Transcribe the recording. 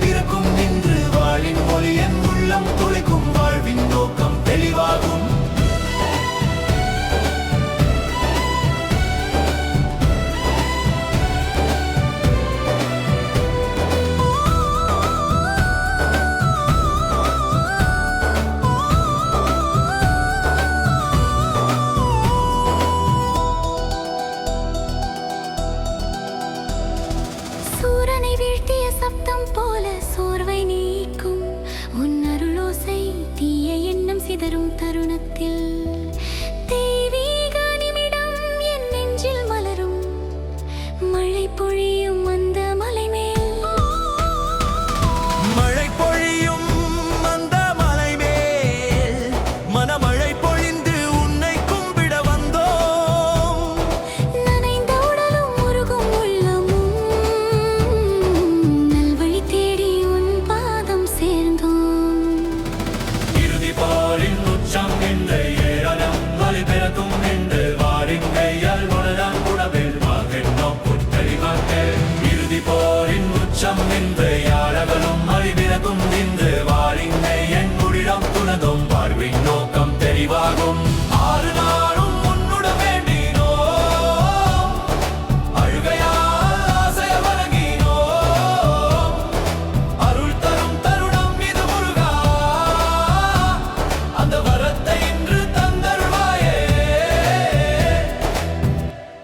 பிறக்கும் தரும் தருணத்தில் don't.